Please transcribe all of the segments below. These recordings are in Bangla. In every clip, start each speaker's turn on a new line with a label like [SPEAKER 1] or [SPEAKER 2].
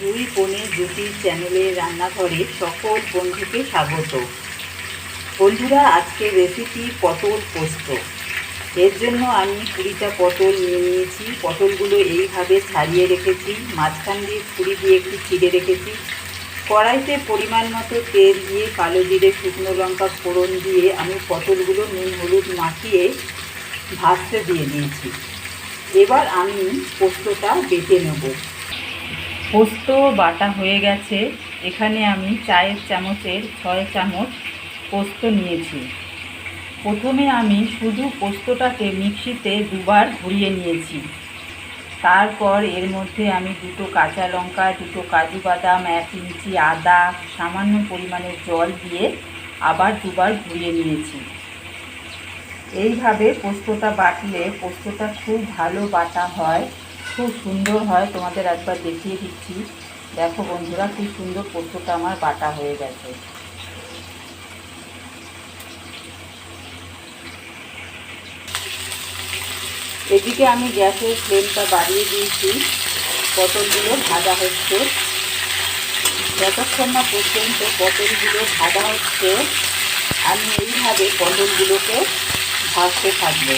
[SPEAKER 1] দুই বোনের জুটি চ্যানেলে রান্নাঘরে সকল বন্ধুকে স্বাগত। বন্ধুরা, আজকে রেসিপি পটল পোস্ত। এর জন্য আমি কুড়িটা পটল নিয়ে নিয়েছি। পটলগুলো এইভাবে ছাড়িয়ে রেখেছি, মাঝখান দিয়ে ছুরি দিয়ে একটু ছিঁড়ে রেখেছি। কড়াইতে পরিমাণ মতো তেল দিয়ে কালো জিরে, শুকনো লঙ্কা ফোড়ন দিয়ে আমি পটলগুলো নুন, হলুদ মাখিয়ে ভাজতে দিয়ে দিয়েছি। এবার আমি পোস্তটা বেটে নেব। পোস্ত বাটা হয়ে গেছে। এখানে আমি চায়ের চামচের ছয় চামচ পোস্ত নিয়েছি। প্রথমে আমি শুধু পোস্তটাকে মিক্সিতে দুবার ঘুরিয়ে নিয়েছি। তারপর এর মধ্যে আমি দুটো কাঁচা লঙ্কা, দুটো কাজু বাদাম, এক ইঞ্চি আদা, সামান্য পরিমাণে জল দিয়ে আবার দুবার ঘুরিয়ে নিয়েছি। এইভাবে পোস্তটা বাটলে পোস্তটা খুব ভালো বাটা হয়। খুব সুন্দর হয়, তোমাদের একবার দেখিয়ে দিচ্ছি। দেখো বন্ধুরা খুব সুন্দর পোস্তটা আমার বাটা হয়ে গেছে। এদিকে আমি গ্যাসের ফ্লেমটা বাড়িয়ে দিয়েছি। পটলগুলো ভাজা হচ্ছে। যতক্ষণ না পর্যন্ত পটলগুলো ভাজা হচ্ছে, আমি এইভাবে পটলগুলোকে ভাজতে থাকব।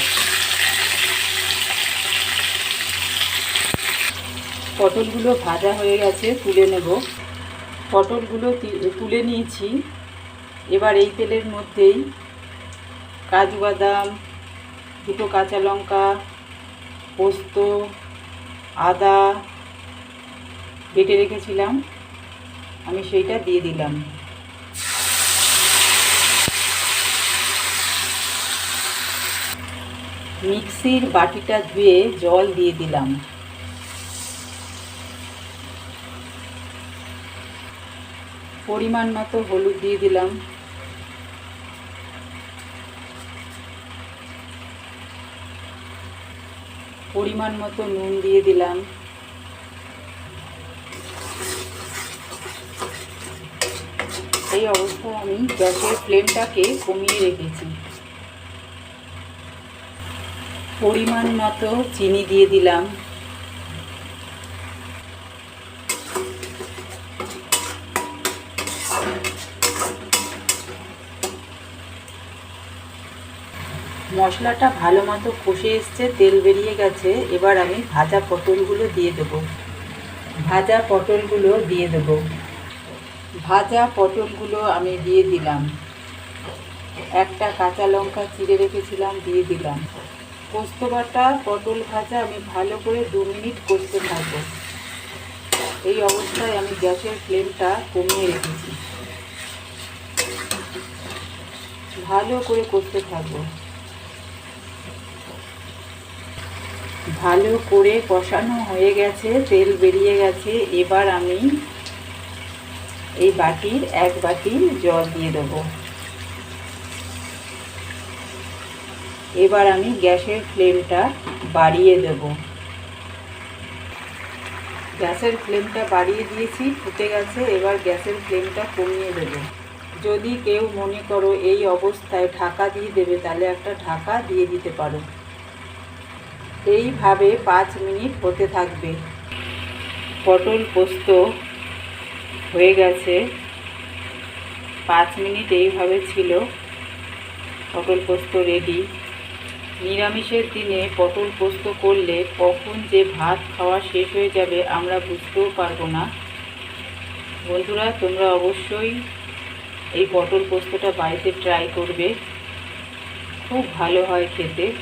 [SPEAKER 1] পটলগুলো ভাজা হয়ে গেছে, তুলে নেব। পটলগুলো তুলে নিয়েছি। এবার এই তেলের মধ্যেই কাজু বাদাম, দুটো কাঁচা লঙ্কা, পোস্ত, আদা বেটে রেখেছিলাম। আমি সেইটা দিয়ে দিলাম। মিক্সির বাটিটা ধুয়ে জল দিয়ে দিলাম। পরিমাণ মতো হলুদ দিয়ে দিলাম। পরিমাণ মতো নুন দিয়ে দিলাম। এই অবস্থায় আমি গ্যাসের ফ্লেমটাকে কমিয়ে রেখেছি। পরিমাণ মতো চিনি দিয়ে দিলাম। মশলাটা ভালো মতো কষে এসছে, তেল বেরিয়ে গেছে। এবার আমি ভাজা পটলগুলো দিয়ে দেবো। ভাজা পটলগুলো দিয়ে দেবো। ভাজা পটলগুলো আমি দিয়ে দিলাম। একটা কাঁচা লঙ্কা চিড়ে রেখেছিলাম, দিয়ে দিলাম। পোস্ত বাটা, পটল ভাজা আমি ভালো করে দু মিনিট কষতে থাকব। এই অবস্থায় আমি গ্যাসের ফ্লেমটা কমিয়ে রেখেছি। ভালো করে কষতে থাকব। ভালো করে কষানো হয়ে গেছে, তেল বেরিয়ে গেছে। এবার আমি এই বাটির এক বাটি জল দিয়ে দেবো। এবার আমি গ্যাসের ফ্লেমটা বাড়িয়ে দেব। গ্যাসের ফ্লেমটা বাড়িয়ে দিয়েছি, ফুটে গেছে। এবার গ্যাসের ফ্লেমটা কমিয়ে দেব। যদি কেউ মনে করো এই অবস্থায় ঢাকা দিয়ে দেবে, তাহলে একটা ঢাকা দিয়ে দিতে পারো। এইভাবে পাঁচ মিনিট হতে থাকবে। পটল পোস্ত হয়ে গেছে। পাঁচ মিনিট এইভাবে ছিল। পটল পোস্ত রেডি নিরামিষের দিনে পটল পোস্ত করলে কখন যে ভাত খাওয়া শেষ হয়ে যাবে আমরা বুঝতেও পারব না। বন্ধুরা, তোমরা অবশ্যই এই পটল পোস্তটা বাড়িতে ট্রাই করবে। খুব ভালো হয় খেতে।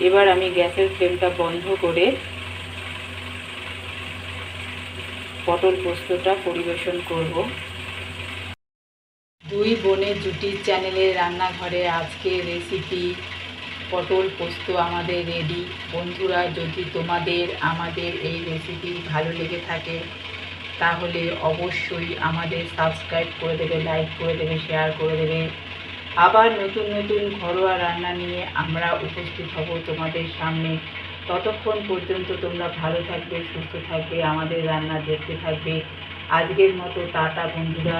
[SPEAKER 1] এবার আমি গ্যাসের ফ্লেমটা বন্ধ করে পটল পোস্তটা পরিবেশন করব। দুই বোনের জুটির চ্যানেলের রান্নাঘরে আজকে রেসিপি, পটল পোস্ত আমাদের রেডি। বন্ধুরা, যদি তোমাদের, আমাদের এই রেসিপি ভালো লেগে থাকে, তাহলে অবশ্যই আমাদের সাবস্ক্রাইব করে দেবে, লাইক করে দেবে, শেয়ার করে দেবে। আবার নতুন নতুন ঘরোয়া রান্না নিয়ে আমরা উপস্থিত হব তোমাদের সামনে। ততক্ষণ পর্যন্ত তোমরা ভালো থাকবে, সুস্থ থাকবে, আমাদের রান্না দেখতে থাকবে। আজকের মতো টাটা বন্ধুরা।